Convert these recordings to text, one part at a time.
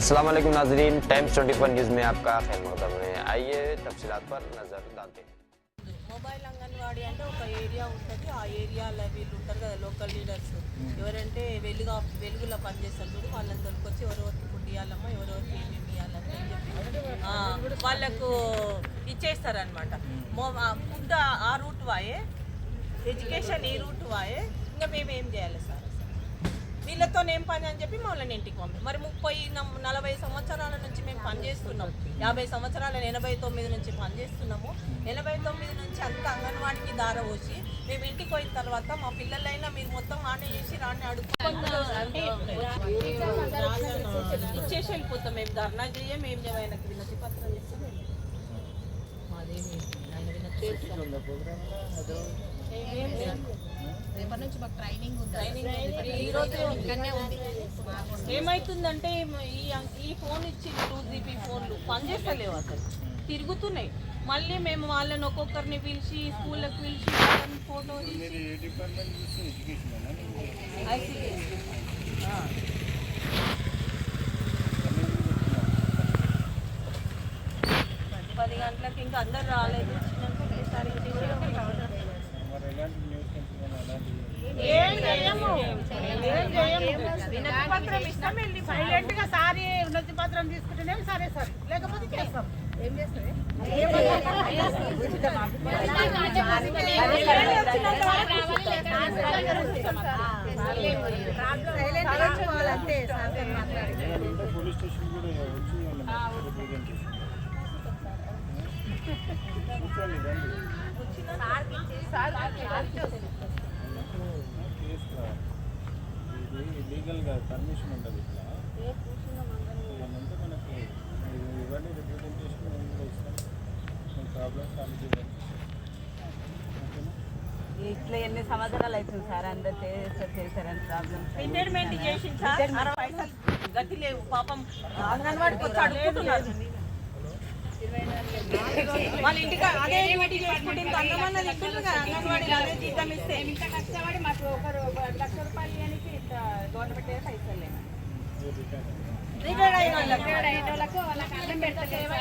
अस्सलाम वालेकुम नाजरीन टाइम्स 24 न्यूज़ में आपका खैर मकदम है आइए तफसीलात पर नज़र डालते हैं మొబైల్ అంగన్వాడీ అంటే ఒక ఏరియా ఉంటుంది ఆ ఏరియాలో వీళ్ళు ఉంటారు కదా లోకల్ లీడర్స్ ఎవరంటే వెలుగా వెలుగులో పనిచేస్తారు చూడు వాళ్ళని దొరికొచ్చి ఎవరెవరికి ఫుడ్ ఇవ్వాలమ్మా ఎవరెవరికి ఏమేమి ఇవ్వాలని చెప్పి ఆ, వాళ్ళకు ఇచ్చేస్తారనమాట ఫుడ్ ఆ రూట్ వాయే ఎడ్యుకేషన్ ఈ రూట్ వాయే ఇంకా మేము ఏం చేయాలి సార్ వీళ్ళతో ఏం పని అని చెప్పి మమ్మల్ని ఇంటికి పంపి మరి ముప్పై నం- నలభై సంవత్సరాల నుంచి మేము పనిచేస్తున్నాం యాభై సంవత్సరాల ఎనభై తొమ్మిది నుంచి పనిచేస్తున్నాము ఎనభై తొమ్మిది నుంచి అంత అంగన్వాడికి దార వచ్చి మేము ఇంటికి పోయిన తర్వాత మా పిల్లలైనా మీరు మొత్తం ఆనే చేసి రాని అడుగుతుంది ఇచ్చేసి వెళ్ళిపోతాం మేము ధర్నా చేయం ఏం చేయం ఆయనకి వినతి పత్రం ఇస్తే మేము- మాదేమి రేపటి నుంచి మాకు ట్రైనింగ్ ఉంది ట్రైనింగ్ ఈ ఉంది ఏమైతుందంటే ఈ ఈ ఫోన్ ఇచ్చి టూ జీబీ ఫోన్లు. పనిచేస్తలేవు అసలు. తిరుగుతున్నాయి. మళ్ళీ మేము వాళ్ళని ఒక్కొక్కరిని పిలిచి స్కూళ్ళకి పిలిచి వాళ్ళని ఫోటో పది గంటలకు ఇంకా అందరు రాలేదు వచ్చినాక ఒకసారి ఇంటికి పోయి ఏం చేయము ఏం చేయము వినతి పత్రం ఇస్తాం వెళ్ళి సైలెంట్గా సారీ ఉన్నతి పత్రం తీసుకుంటేనే సరే సరే లేకపోతే చేస్తాం ఏం పోలీస్ స్టేషన్ కూడా వచ్చి రిప్రజెంటేషన్ ఇది లీగల్గా పర్మిషన్ ఉండదు ఇట్లా ఇవన్నంతా మనకి ఇవ్వండి రిప్రజెంటేషన్ మేము కూడా ఇస్తాం. మీ ప్రాబ్లమ్ సాల్వ్ ఇట్లా ఎన్ని సంవత్సరాలు అవుతుంది సార్? అందరు చేస్తారు చేశారని రిటైర్మెంట్ పైసలు గతి లేవు. పాపం అంగన్వాడికి వచ్చి అడుగుతున్నారు వాళ్ళ ఇంటికి అదే డ్యూటీ చేసుకుంటే ఇంత అందమన్నది ఇస్తుంది కదా అంగన్వాడీలో అదే జీతం ఇస్తే. ఇంత కష్టపడి మాకు ఒక లక్ష రూపాయలు ఇవ్వడానికి ఇంత గవర్నమెంట్ పైసలు అవ్వండి. రిటైర్డ్ అయిన వాళ్ళకి ఇక్కడ అయిన వాళ్ళకు వాళ్ళకి అన్నం పెడతలేవా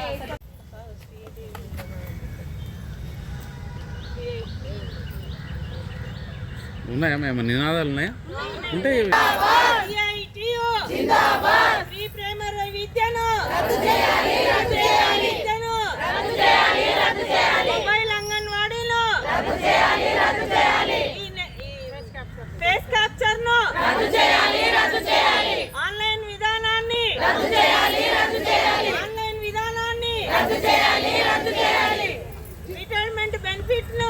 ఉన్నాయా? మేము నినాదాలు ఉన్నాయా ఉంటే ఫ్రీ ప్రైమరీ విద్యను విద్యను మొబైల్ అంగన్వాడీలు ఈ నె- ఈ ఫేస్ క్యాప్చర్ను ఆన్లైన్ విధానాన్ని ఆన్లైన్ విధానాన్ని రిటైర్మెంట్ బెనిఫిట్ను రిటైర్మెంట్ అయిన వాళ్ళకి అరవై ఐదు ఆ,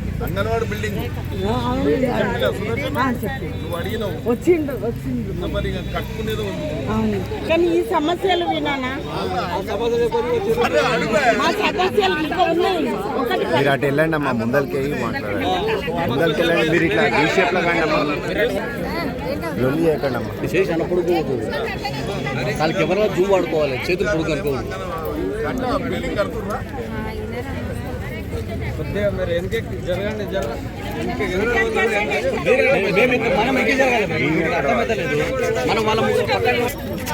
అంగన్వాడి బిల్డింగ్. నువ్వు అడిగినావు. వచ్చిండు వచ్చిండు. ఇంకా మరి ఇక కట్టుకునేది ఉంది. అవును. కానీ ఈ సమస్యలు వినానా మా సమస్యలు ఇంకా ఉన్నాయి. ఒకటి మీరు అటు వెళ్ళండి అమ్మా ముందరికి వెళ్ళి మాట్లాడండి. ముందరికి వెళ్ళండి మీరు ఇట్లా డీ షేప్లో కానీ అమ్మా. లొల్లి చేయకండి అమ్మా. పొడుగు వాళ్ళకి కెమెరా జూమ్ వాడుకోవాలి చేతులు పొడుగు అనుకోవాలి కట్ట బిల్డింగ్ కడుతున్నా మేము ఇంకా- మనం ఎక్కి జరగాలి మీకు అర్థమవుతలేదు మనం వాళ్ళ ముందు పక్కన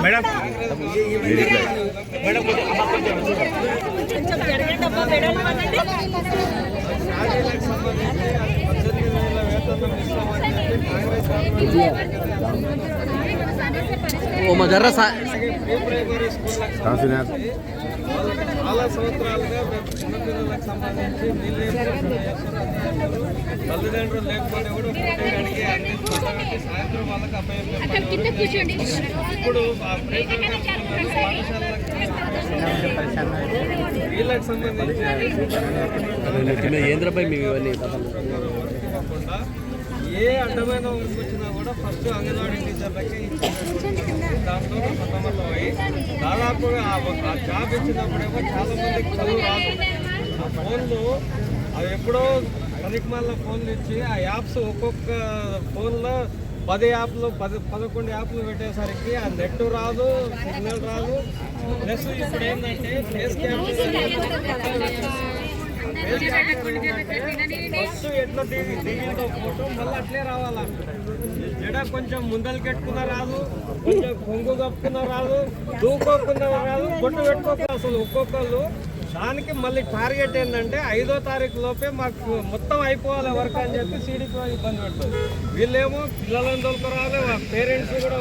మేడం మీరు ఇట్లా మేడం కొంచెం అమ్మ కొంచెం కొంచెం జరగండి అమ్మా వెడల్పు అనండి. ఓ మా జర్ర సా తహసీల్దార్ చాలా సంవత్సరాలుగా చిన్నపిల్లలకు సంబంధించి నీళ్ళు తల్లిదండ్రులు లేకపోతే కూడా అడిగి కూర్చోబెట్టి సాయంత్రం వాళ్ళకి అప్పయ్య ఇప్పుడు వీళ్ళకి సంబంధించి ఏంద్రపై మేము ఇవన్నీ కాకుండా ఏ అడ్డమైన ఊరికి వచ్చినా కూడా ఫస్ట్ అంగన్వాడీ టీచర్లకి దాంట్లో కొంతమంది పోయి దాదాపుగా ఆ జాబ్ ఇచ్చినప్పుడేమో చాలా మందికి చదువు రాదు. ఆ ఫోన్లు అవి ఎప్పుడో పనికి ఫోన్లు ఇచ్చి ఆ యాప్స్ ఒక్కొక్క ఫోన్లో పది యాప్లు పది పదకొండు యాప్లు పెట్టేసరికి ఆ నెట్ రాదు సిగ్నల్ రాదు. ప్లస్ ఇప్పుడు ఏంటంటే ఫేస్ ఫస్ట్ ఎట్లా దిగి దిగిందో ఫోటో మళ్ళీ అట్లే రావాలా? ఎడ కొంచెం ముందలకెట్టుకున్నా రాదు కొంచెం కొంగు కప్పుకున్న రాదు దూకోకున్నా రాదు బొట్టు పెట్టుకోకుండా అసలు ఒక్కొక్కళ్ళు. దానికి మళ్ళీ టార్గెట్ ఏంటంటే ఐదో తారీఖు లోపే మాకు మొత్తం అయిపోవాలి వర్క్ అని చెప్పి సీడీపీ ఇబ్బంది పెడుతుంది వీళ్ళేమో పిల్లలను తోలుకురావాలి మా పేరెంట్స్ కూడా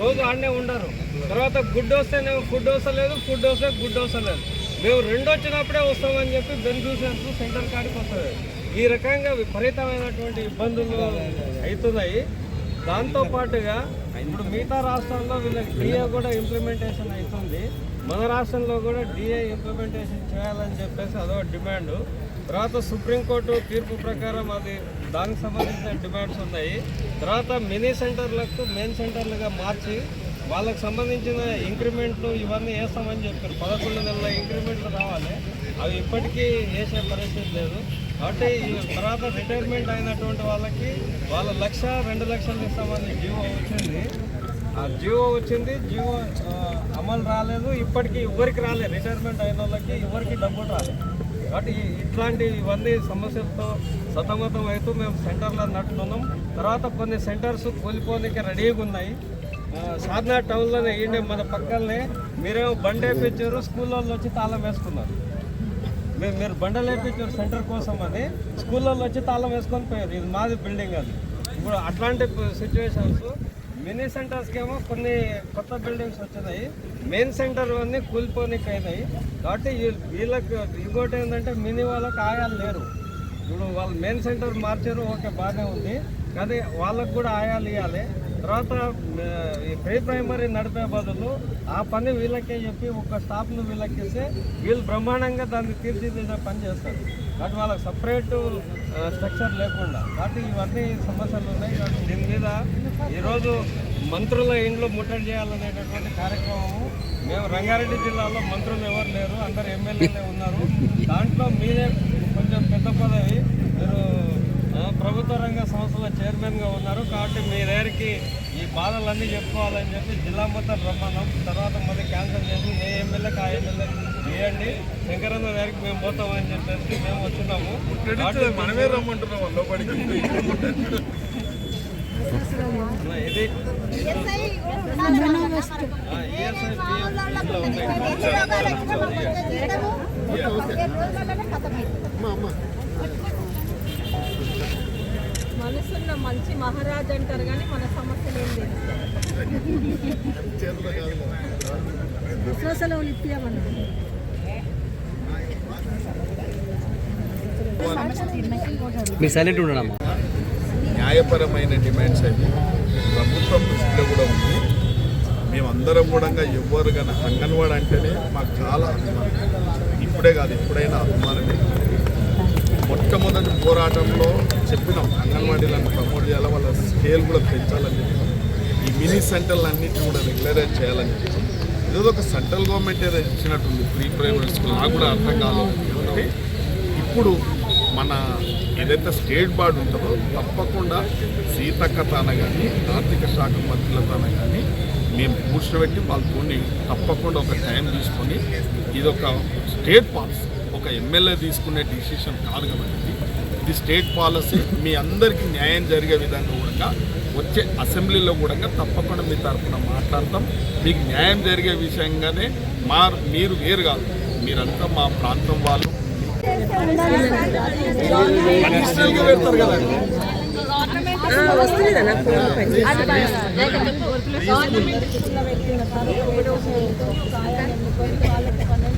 రోజు ఆడనే ఉండరు. తర్వాత గుడ్ వస్తేనే ఫుడ్ వస్తలేదు ఫుడ్ వస్తే గుడ్ వస్తలేదు. మేము రెండు వచ్చినప్పుడే వస్తామని చెప్పి బెనిఫిషియర్స్ సెంటర్ కాడికి వస్తుంది. ఈ రకంగా విపరీతమైనటువంటి ఇబ్బందులు అవుతున్నాయి. దాంతో పాటుగా ఇప్పుడు మిగతా రాష్ట్రాల్లో వీళ్ళకి డిఏ కూడా ఇంప్లిమెంటేషన్ అవుతుంది. మన రాష్ట్రంలో కూడా డిఏ ఇంప్లిమెంటేషన్ చేయాలని చెప్పేసి అదో డిమాండ్. తర్వాత సుప్రీంకోర్టు తీర్పు ప్రకారం అది దానికి సంబంధించిన డిమాండ్స్ ఉన్నాయి. తర్వాత మినీ సెంటర్లకు మెయిన్ సెంటర్లుగా మార్చి వాళ్ళకి సంబంధించిన ఇంక్రిమెంట్లు ఇవన్నీ వేస్తామని చెప్పారు. పదకొండు నెలల ఇంక్రిమెంట్లు రావాలి. అవి ఇప్పటికీ వేసే పరిస్థితి లేదు. కాబట్టి తర్వాత రిటైర్మెంట్ అయినటువంటి వాళ్ళకి వాళ్ళ లక్ష రెండు లక్షలు ఇస్తామని జీవో వచ్చింది. ఆ జీవో వచ్చింది. జీవో అమలు రాలేదు. ఇప్పటికీ ఎవరికి రాలేదు. రిటైర్మెంట్ అయిన వాళ్ళకి ఎవరికి డబ్బులు రాలేదు. కాబట్టి ఇట్లాంటి ఇవన్నీ సమస్యలతో సతమతం అవుతూ మేము సెంటర్లో నడుతున్నాం తర్వాత కొన్ని సెంటర్స్ కూలిపోనికి రెడీగా ఉన్నాయి. ఆ, సార్నాథ్ టౌన్లోనే ఈయన మన పక్కనే మీరేమో బండి వేయించారు స్కూల్ వాళ్ళు వచ్చి తాళం వేసుకున్నారు. మీరు మీరు బండలు వేయించారు సెంటర్ కోసం అని స్కూల్ వాళ్ళు వచ్చి తాళం వేసుకొని పోయారు. ఇది మాది బిల్డింగ్ అది. ఇప్పుడు అట్లాంటి సిచ్యువేషన్స్ మినీ సెంటర్స్కి ఏమో కొన్ని కొత్త బిల్డింగ్స్ వచ్చినాయి మెయిన్ సెంటర్ అన్నీ కూలిపోనికి అయినాయి కాబట్టి వీళ్ళకి ఇంకోటి ఏంటంటే మినీ వాళ్ళకి ఆయాలు లేరు. ఇప్పుడు వాళ్ళు మెయిన్ సెంటర్ మార్చారు ఓకే బాగానే ఉంది. కానీ వాళ్ళకు కూడా ఆయాలు ఇవ్వాలి. తర్వాత ఈ ప్రీ ప్రైమరీ నడిపే బదులు ఆ పని వీళ్ళకే చెప్పి ఒక స్టాఫ్ను వీళ్ళకి వీళ్ళు బ్రహ్మాండంగా దాన్ని తీర్చిదిద్దే పని చేస్తారు. కాబట్టి వాళ్ళకి సపరేట్ స్ట్రక్చర్ లేకుండా. కాబట్టి ఇవన్నీ సమస్యలు ఉన్నాయి. కాబట్టి దీని మీద ఈరోజు మంత్రుల ఇండ్లు ముట్టడి చేయాలనేటటువంటి కార్యక్రమము. మేము రంగారెడ్డి జిల్లాలో మంత్రులు ఎవరు లేరు. అందరు ఎమ్మెల్యేలే ఉన్నారు. దాంట్లో మీరే కొంచెం పెద్ద పదవి. మీరు ప్రభుత్వ రంగ సంస్థల చైర్మన్గా ఉన్నారు. కాబట్టి మీ దగ్గరికి ఈ బాధలన్నీ చెప్పుకోవాలని చెప్పి జిల్లా మొత్తం రమ్మన్నాం. తర్వాత మళ్ళీ క్యాన్సిల్ చేసి ఏ ఎమ్మెల్యేకి ఆ ఎమ్మెల్యే చేయండి. శంకరన్న గారికి మేము పోతామని చెప్పేసి మేము వచ్చినాము. మనమే రమ్మంటున్నాం లోపలికి. ఇది ఉన్నాయి. మంచి మహారాజ్ అంటారు కానీ మన సమస్యలు ఏం మీరు సైలెంట్ ఉండడమ్మా న్యాయపరమైన డిమాండ్స్ అవి. ప్రభుత్వం దృష్టిలో కూడా ఉంది. మేమందరం కూడా ఎవ్వరు కానీ అంగన్వాడీ అంటేనే మాకు చాలా అభిమానం. ఇప్పుడే కాదు ఎప్పుడైనా అభిమానమే. మొట్టమొదటి పోరాటంలో చెప్పినాం అంగన్వాడీలను ప్రమోట్ చేయాలి వాళ్ళ స్కేల్ కూడా పెంచాలని చెప్పినాం. ఈ మినీ సెంటర్లు అన్నింటినీ కూడా రెగ్యులరైజ్ చేయాలని చెప్పినాం. ఏదో ఒక సెంట్రల్ గవర్నమెంట్ ఏదో ఇచ్చినట్టుంది ప్రీ ప్రైమరీ స్కూల్ నాకు కూడా అర్థం కాలేదు. అంటే ఇప్పుడు మన ఏదైతే స్టేట్ బోర్డు ఉంటుందో తప్పకుండా సీతక్క తాన కానీ ఆర్థిక శాఖ మంత్రుల తాన కానీ మేము కూర్చోబెట్టి వాళ్ళతో తప్పకుండా ఒక టైం తీసుకొని ఇది ఒక స్టేట్ పాలసీ. ఒక ఎమ్మెల్యే తీసుకునే డిసిషన్ కాదు కాబట్టి ఇది స్టేట్ పాలసీ. మీ అందరికీ న్యాయం జరిగే విధంగా కూడా వచ్చే అసెంబ్లీలో కూడా తప్పకుండా మీ తరఫున మాట్లాడతాం. మీకు న్యాయం జరిగే విషయంగానే మా మీరు వేరు కాదు. మీరంతా మా ప్రాంతం వాళ్ళు. అన్నిటికీ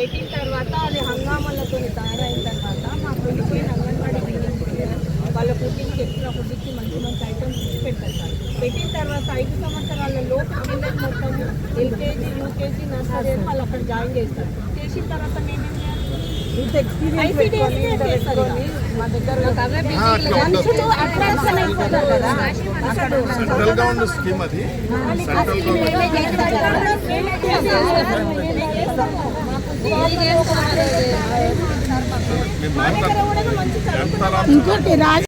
పెట్టిన తర్వాత అది హంగామాలతో తయారైన తర్వాత మా వెళ్ళిపోయిన అంగన్వాడీ బిల్డింగ్ వాళ్ళ ఫుడ్కి చెప్పిన ఫుడ్కి మంచి మంచి ఐటమ్స్ ఇచ్చి పెడతారు. సార్ పెట్టిన తర్వాత ఐదు సంవత్సరాల లోపు పిల్లలు మొత్తం ఎల్కేజీ యూకేజీ నర్సరీ వాళ్ళు అక్కడ జాయిన్ చేస్తారు. చేసిన తర్వాత మేమేం మా దగ్గర సెంట్రల్ గవర్నమెంట్ స్కీమ్ అది. సెంట్రల్ గవర్నమెంట్ ఇంకోటి రాజ